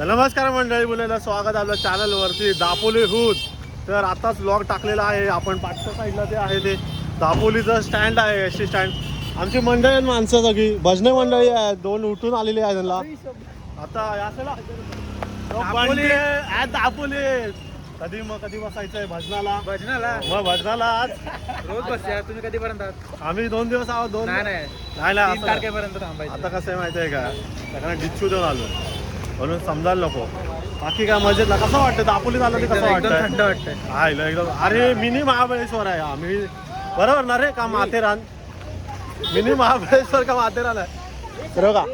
नमस्कार मंडळी मुलांना स्वागत आहे आपल्या चॅनल वरती. दापोली हुद. तर आताच ब्लॉग टाकलेला आहे. आपण पाठच्या साईडला ते आहे ते दापोलीचं स्टँड आहे एस टी स्टँड आमची मंडळी आहेत माणसं सगळी. भजने मंडळी आहेत. दोन उठून आलेली आहे त्यांना. आता दापोली. दापोली. कधी मग कधी बसायचंय भजनाला. भजनाला? मग भजनाला आज रोज बसया तुम्ही कधीपर्यंत आहात? आम्ही दोन दिवस आहोत दोन नाही नाही. नाही नाही तीन असं- तारखेपर्यंत थांबायचं. आता कसं आहे माहिती आहे का? त्याकडे डिच्चू देऊन आलो. म्हणून समजायला नको. बाकी काय मजेत ना कसं वाटतं? दापोलीत आलं ते कसं एकदम वाटतं? थंड वाटतंय. एकदम अरे मिनी महाबळेश्वर आहे. हा मी बरोबर ना रे? का माथेरान? मिनी महाबळेश्वर का माथेरान आहे? तर का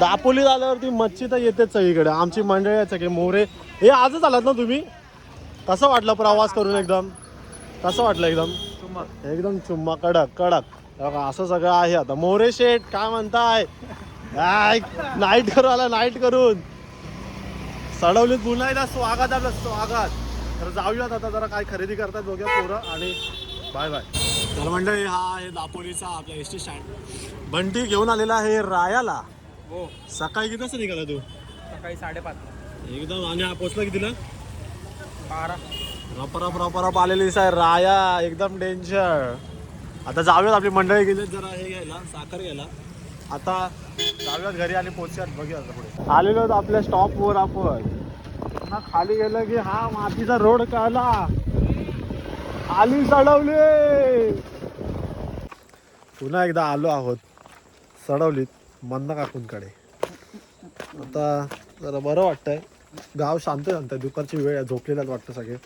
दापोलीत आल्यावरती मच्छी तर येतेच सगळीकडे. आमची मंडळी आहे सगळे मोरे. हे आजच आलात ना तुम्ही? कसं वाटलं प्रवास करून एकदम? कसं वाटलं एकदम? एकदम चुम्मा कडक कडक. बघा, असं सगळं आहे आता. मोरे शेठ काय म्हणताय? नाईट करू आला नाईट करून. सडवलीत पुन्हा एकदा स्वागत आपलं स्वागत. तर जाऊयात आता जरा काय खरेदी करतात बघूया पोरं आणि बाय बाय. तर मंडळी हा आहे दापोलीचा आपला एस टी स्टँड बंटी घेऊन आलेला आहे रायाला. हो. सकाळी किती निघाला तू? सकाळी साडेपाच. एकदम आणि हा पोचला कितीला? रप रप रप रप आलेली आहे. राया एकदम डेंजर आता जाऊयात आपली मंडळी गेली जरा हे घ्यायला साखर घ्यायला. आता जाऊयात घरी आणि पोचूयात बघूया आता पुढे. आलेलो आहोत आपल्या स्टॉपवर आपण. खाली गेलं की हा मातीचा रोड कळला खाली चढवले पुन्हा एकदा आलो आहोत. चढवलीत मंद काकूंकडे. आता जरा बरं वाटतंय. गाव शांत शांत आहे दुपारची वेळ आहे झोपलेलाच वाटतं सगळे.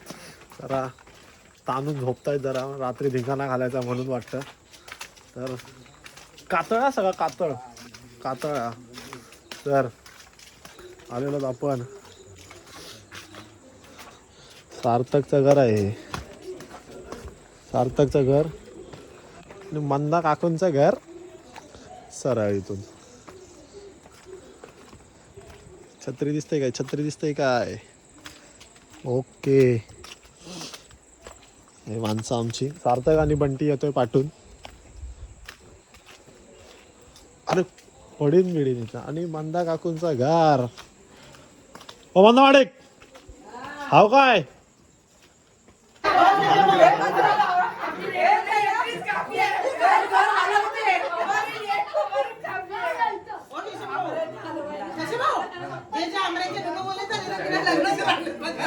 जरा ताणून झोपतायत जरा रात्री धिंगाणा घालायचा म्हणून वाटतं. तर कातळ हा सगळं कातळ. कातळ तर आलेलो आपण. सार्थकचं घर आहे सार्थकचं घर. आणि मंदा काकूंचं घर सरळ इथून छत्री दिसते काय? छत्री दिसते काय? ओके. हे माणसं आमची. सार्थक आणि बंटी येतोय पाठून. अरे पडीन बिडीन इथं. आणि मंदा काकूंचा घर. ओ मंदा वाडेक. हाव काय अरे काय बचत इथेच आहे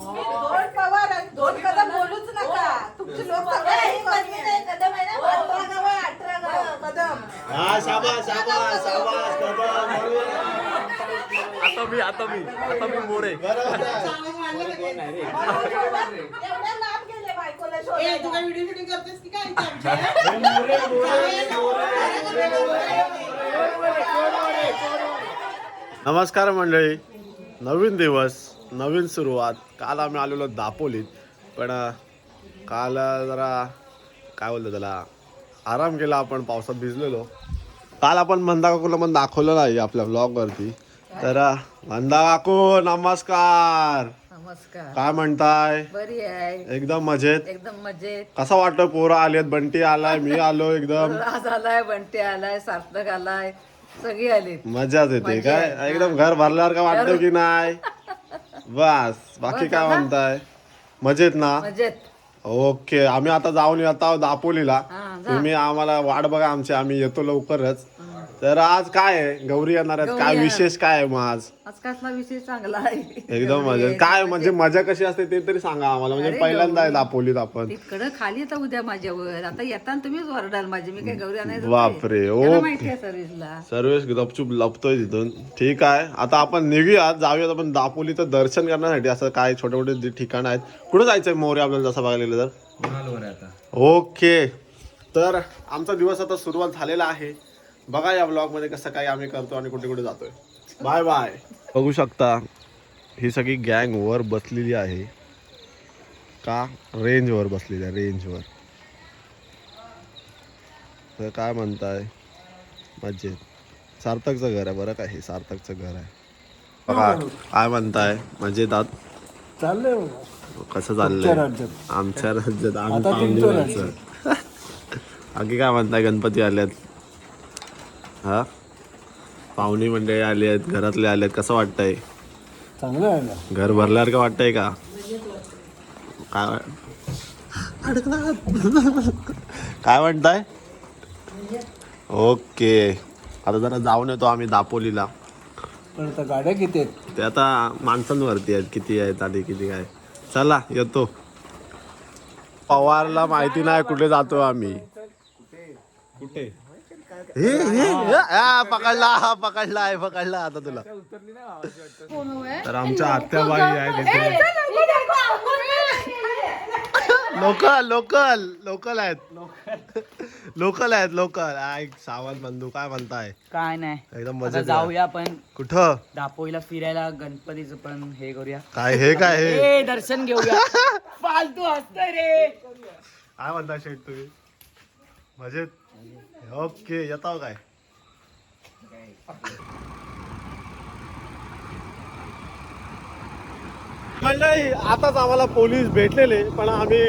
दोन पवार आणि दोन कदम बोलूच नका. तुमची लोक कदम हा. शाबास शाबास शाबास कदम, बरोबर. आता मी आता मी आता मी मोरे एवढ्या लांब गेले बायकोला शोधायला. नमस्कार मंडळी. नवीन दिवस. नवीन सुरुवात. काल आम्ही आलेलो दापोलीत पण काल जरा काय बोलतो त्याला आराम केला आपण पावसात भिजलेलो. काल आपण मंदा काकूला पण दाखवलं नाही आपल्या ब्लॉगवरती तर मंदा काकू नमस्कार. नमस्कार. काय म्हणताय? बरी आहे. एकदम मजेत? एकदम मजेत. कसा वाटतं पोरं आलेत? बंटी आलाय मी आलो एकदम. राज आलाय बंटी आलाय सार्थक आलाय सगळी आली मजाच येते काय. एकदम घर भरल्यावर का वाटतं की नाही? बस बाकी काय? म्हणताय? मजेत ना? मजेत. ओके आम्ही आता जाऊन येत आहोत दापोलीला. हा, जा. तुम्ही आम्हाला वाट बघा आमची आम्ही येतो लवकरच. तर आज काय आहे? गौरी येणार आहेत. काय. विशेष काय आहे मग आज? आज कसला विषय चांगला आहे. एकदम मजेत काय म्हणजे मजा कशी असते ते तरी सांगा आम्हाला. म्हणजे पहिल्यांदा आहे. दापोलीत आपण. तिकडं खाली येतं उद्या माझ्यावर. आता येताना तुम्हीच ओरडाल माझी. मी काय गौरी आणायचं बापरे. त्याला माहिती आहे सर्व्हिसला सर्वेश गपचूप लपतोय तिथून. ठीक आहे. आता आपण निघूयात. जाऊयात आपण दापोलीचं दर्शन करण्यासाठी. असं काय छोटे मोठे जे ठिकाण आहेत. कुठं जायचंय मोरे आपल्याला जसं बघायला गेलं तर? ओके. तर आमचा दिवस आता सुरुवात झालेला आहे. बघा या ब्लॉगमध्ये कसं काय आम्ही करतो आणि कुठे कुठे जातोय. बाय बाय बघू शकता ही सगळी गँग वर बसलेली आहे. का? रेंजवर बसलेली आहे रेंजवर तर काय म्हणताय? मजेत. सार्थकचं घर आहे बरं का हे? सार्थकचं घर आहे. बघा काय म्हणताय? मजेत आहात? चाललंय. कसं चाललंय? राज्यात. आमच्या राज्यात आम्ही आता. बाकी काय म्हणताय? गणपती आल्यात. हा? पाहुणी मंडळी आली आहेत घरातले आले आहेत. कसं वाटतंय? चांगलं आहे ना. घर भरल्यासारखं वाटतंय का? काय वाट-. काय म्हणताय? ओके. आता जरा जाऊन येतो आम्ही दापोलीला. पण आता गाड्या किती आहेत? ते आता माणसांवरती आहेत. किती आहेत आणि किती काय. चला येतो. पवारला माहिती नाही कुठे जातो आम्ही. कुठे? हे हे हे, पकडला हा, पकडला आहे पकडला आता तुला. तर आमच्या आत्याबाई इथे लोकल लोकल लोकल आहेत. लोकल आहेत लोकल. ऐक सावंत बंधू काय म्हणताय? काय नाही. एकदम आता मजेत जाऊया आपण कुठं? दापोलीला फिरायला गणपतीचं पण हे करूया. काय हे काय हे? ए दर्शन घेऊया. फालतू असतंय रे. काय म्हणता शेठ तुम्ही? मजेत? ओके येताव काय? मंडळी आताच आम्हाला पोलीस भेटलेले पण आम्ही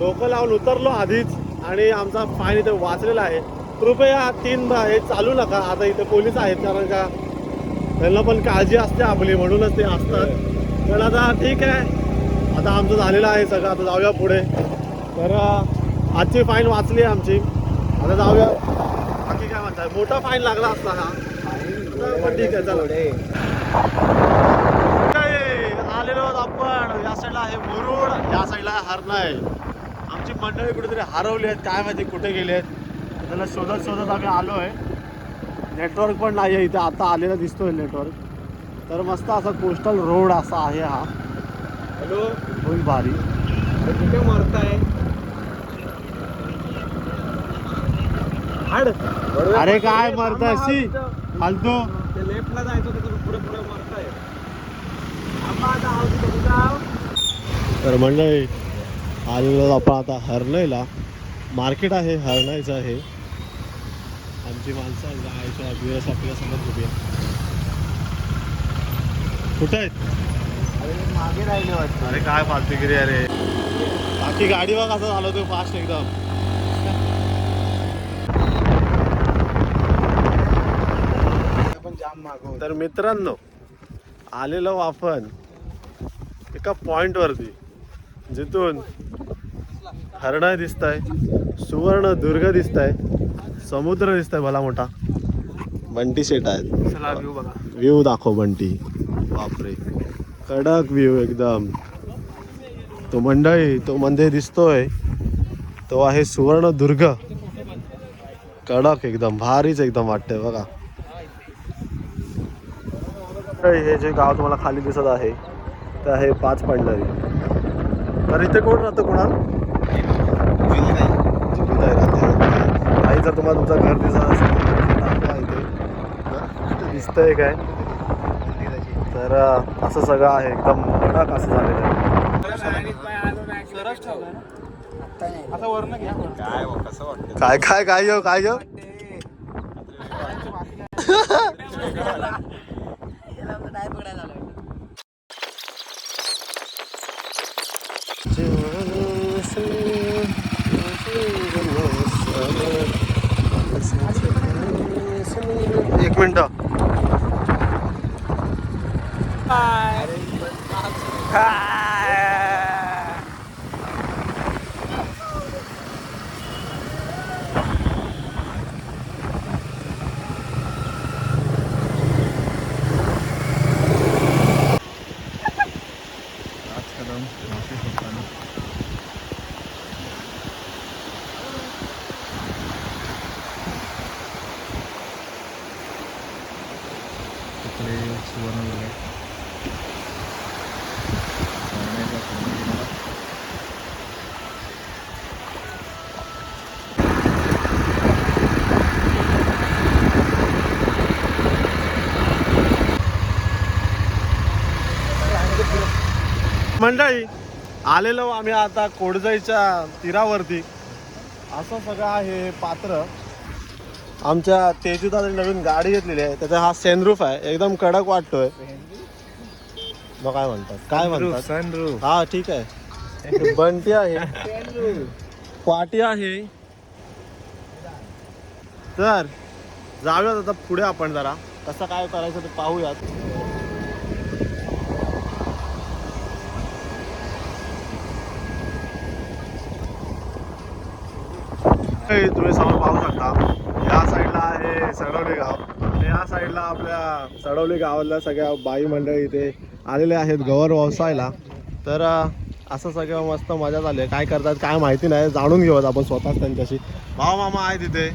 डोकं लावून उतरलो आधीच आणि आमचा फाईन इथे वाचलेला आहे. कृपया तीन हे चालू नका आता इथे पोलीस आहेत कारण का त्यांना पण काळजी असते आपली म्हणूनच ते असतात. पण आता ठीक आहे. आता आमचं झालेलं आहे सगळं आता जाऊया पुढे. तर आजची फाईन वाचली आहे आमची. आता जाऊया. बाकी काय म्हणताय? मोठा फाईन लागला असता हा. पण ठीक आहे चला. काय, आलेलो आपण. या साईडला आहे मुरुड. या साईडला आहे हरणाय आमची मंडळी कुठेतरी हरवली आहेत. काय माहिती कुठे गेले आहेत. त्याला शोधत शोधत आम्ही आलो आहे नेटवर्क पण नाही आहे इथे. आता आलेला दिसतोय नेटवर्क तर मस्त असा कोस्टल रोड असा आहे हा. हॅलो भारी. कुठे मरताय? अरे काय मरताशी फालतू. ते लेफ्टला जायचं त्याचं पुढे पुढे मरताय. तर मंडळी आलेलो आपण आता हरणाईला. मार्केट आहे हरणाईचं आहे. आमची माणसं गायच्या दिवस आपल्यासमोर उभी आहे. कुठे आहेत? मागे राहिले वाटतं. अरे काय फालतूगिरी अरे बाकी गाडी बघ असं झालं तू फास्ट एकदम. मागव तर मित्रांनो आलेलो आपण एका पॉइंट वरती जिथून हरणा दिसत आहे सुवर्ण दुर्ग दिसत आहे समुद्र दिसत आहे भला मोठा. बंटी शेट आहेत. व्ह्यू दाखव बंटी. बापरे. कडक व्ह्यू एकदम. तो मंडळी तो मध्ये दिसतोय. तो आहे सुवर्ण दुर्ग. कडक एकदम भारीच एकदम वाटतंय बघा. हे जे गाव तुम्हाला खाली दिसत आहे ते आहे पाच पंढरी तर इथे कोण राहतं कोणाल? जिल्हाताई राहते. काही जर तुम्हाला तुमचं घर दिसत असेल इथे? दिसतंय काय? तर असं सगळं आहे. एकदम कडक असं झालेलं आहे. काय काय काय काय काय एक मिनट. हा इकडे सुवर्ण आहे मंडळी आलेलो आम्ही आता कोडजाईच्या तीरावरती. असं सगळं आहे पात्र. आमच्या तेजूदाने नवीन गाडी घेतलेली आहे. त्याचा हा सेनरूफ आहे. एकदम कडक वाटतोय. मग काय म्हणतात? काय म्हणतात? सनरूफ हा ठीक आहे. बंटी आहे. पाटी आहे. तर जाऊयात आता पुढे आपण जरा. कसं काय करायचं ते पाहूयात. हे तुम्ही समोर पाहू शकता या साईडला आहे सडवली गाव. आणि या साईडला आपल्या सडवली गावातल्या सगळ्या बाई मंडळी इथे आलेले आहेत गवर व्यवसायाला. तर असं सगळं मस्त मजा झाली. काय करतात काय माहिती नाही. जाणून घेऊयात आपण स्वतःच त्यांच्याशी. भाऊ मामा आहे तिथे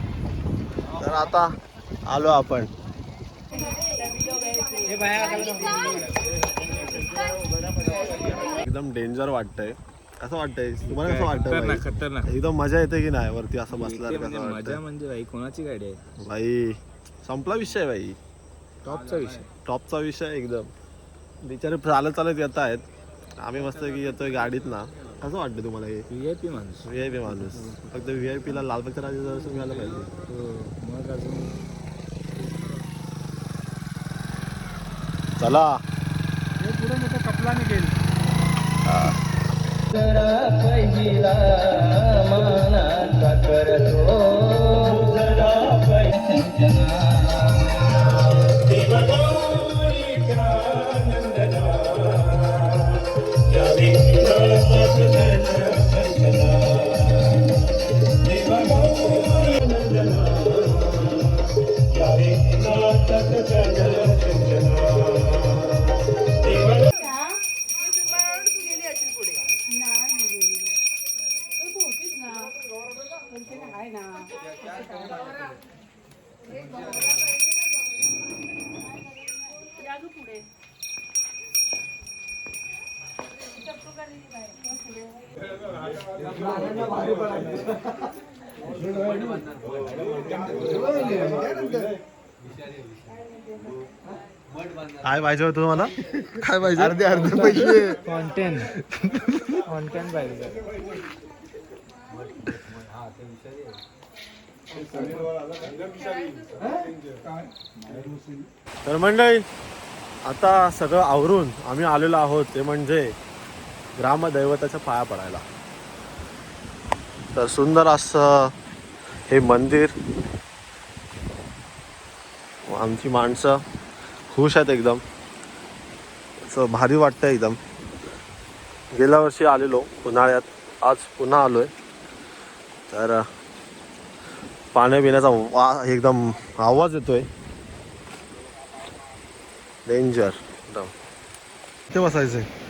तर आता आलो आपण. एकदम डेंजर वाटतंय. कसं वाटतंय. तुम्हाला कसं खतरनाक? खतरनाक. एकदम मजा येते की नाही वरती असं बसल्यावर म्हणजे मजा म्हणजे बाई कोणाची गाडी आहे? भाई संपला विषय भाई. टॉपचा विषय. टॉपचा विषय एकदम. बिचारे चालत चालत येत आहेत आम्ही मस्त की येतोय गाडीत ना कसं वाटतं तुम्हाला हे? व्ही आय पी माणूस. व्ही आय पी माणूस. फक्त व्ही आय पीला लालबागच्या राजा दर्शन मिळालं पाहिजे. हो मग अजून? चला. पुढे मोठं कपलाने गेल जरा पहिला मानाचा करतो. काय पाहिजे होतं तुम्हाला? काय पाहिजे? अर्धे अर्धे पैसे. कॉन्टेंट कॉन्टेंट पाहिजे. तर मंडळी आता सगळं आवरून आम्ही आलेलो आहोत ते म्हणजे ग्रामदैवताच्या पाया पडायला. तर सुंदर असं हे मंदिर. आमची माणसं खुश आहेत एकदम. असं भारी वाटतं एकदम. गेल्या वर्षी आलेलो उन्हाळ्यात. आज पुन्हा आलो आहे तर पाण्या पिण्याचा वा एकदम आवाज येतोय. डेंजर एकदम. ते आहे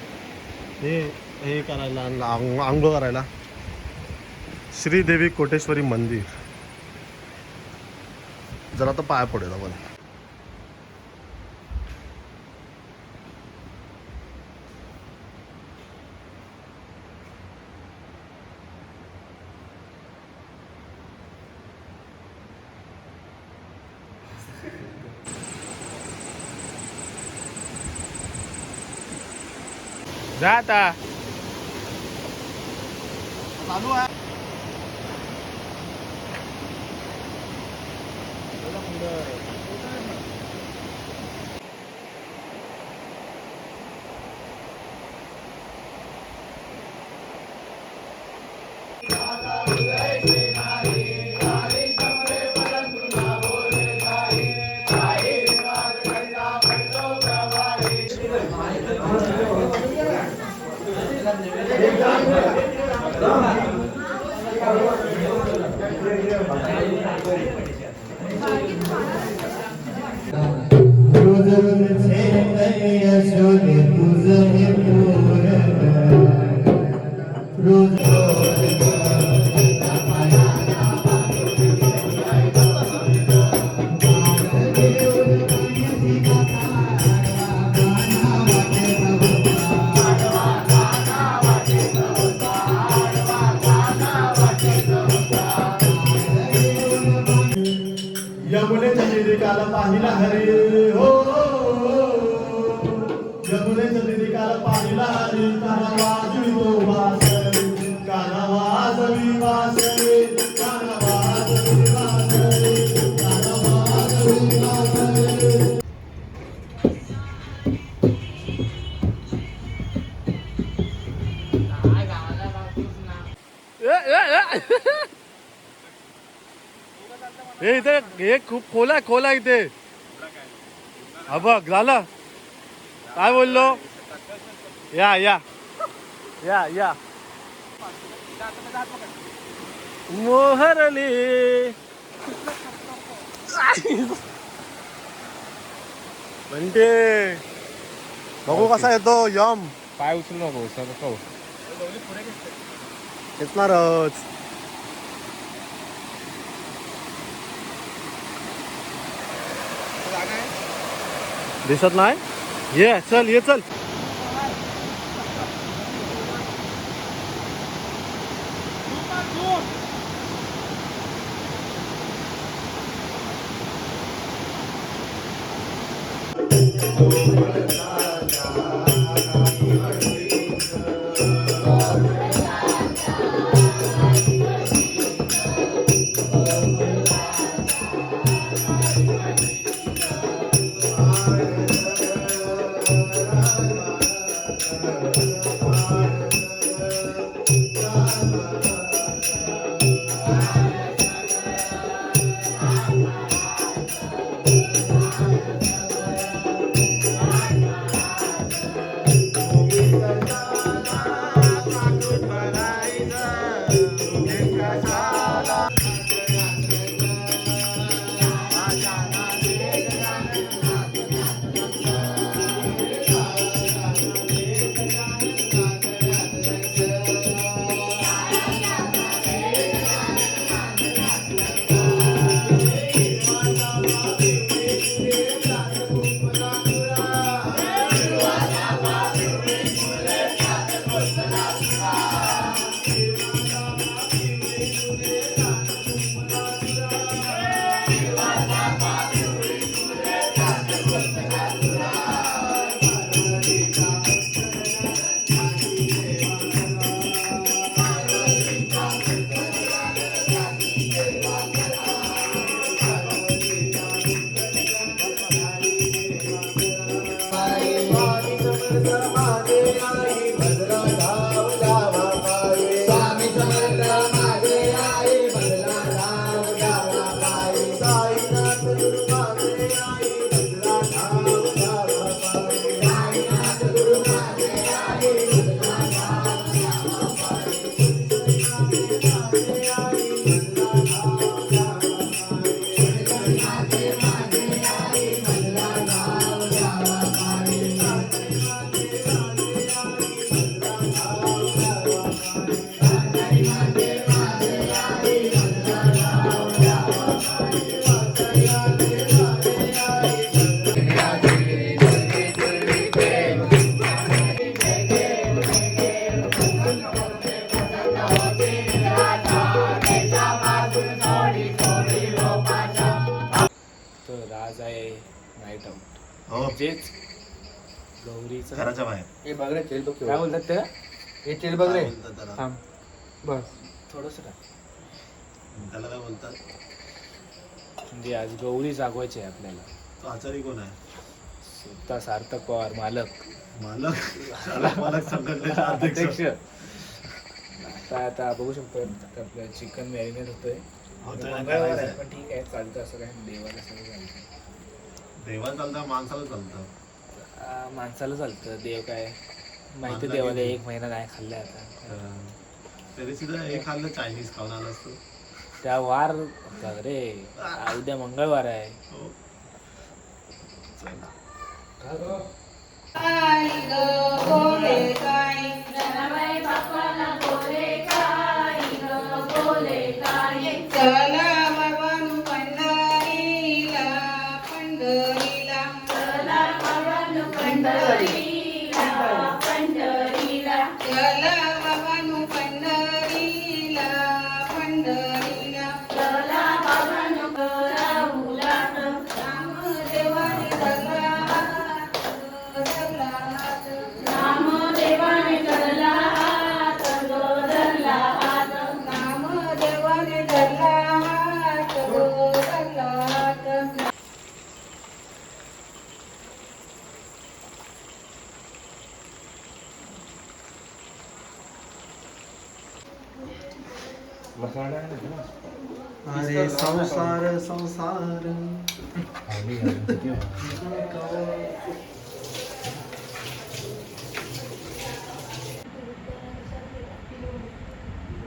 हे हे करायला आंग- आंघोळ करायला. श्रीदेवी कोटेश्वरी मंदिर. जरा आता पाया पडेल आपण. जा आता चालू आहे यमुनेच्या निरिकाला पाहिला हरी हो, हो, हो, हो. यमुनेच्या निरिकाला पाहिला हरी बाजू तो बाजू हे खूप खोल आहे खोल आहे इथे. हा बघ झालं काय बोललो? या या. या या. मोहरली. म्हणते बघू कसा येतो यम. पाय उचलू नको सर नको. येणारच दिसत नाही? ये चल ये चल. तर हे तेल बघ रे काय त्याला? थांब. बस. थोडस त्याला काय बोलतात म्हणजे आज गौरी जागवायची आहे आपल्याला. तो आचारी कोण आहे? स्वतः सार्थक पवार मालक. मालक? चालक मालक संघटनेचा अध्यक्ष. अध्यक्ष. आता आता बघू शकतो आपलं चिकन मॅरिनेट होतोय. मंगळवार आहे. पण ठीक आहे चालतं असं काय देवाला सगळं चालतं. देवा चालतं माणसाला चालतं. आ, माणसाला चालतं. देव काय? माहिती देवाला. एक महिना काय खाल्लंय आता. तरी सुद्धा हे खाल्लं चायनीज खाऊन आला असतो. त्या वार होता रे. आ, उद्या मंगळवार आहे. अरे संसार संसार।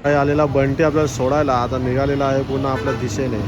काय आलेला बंटी आपल्याला सोडायला आता निघालेला आहे पुन्हा आपल्या दिशेने.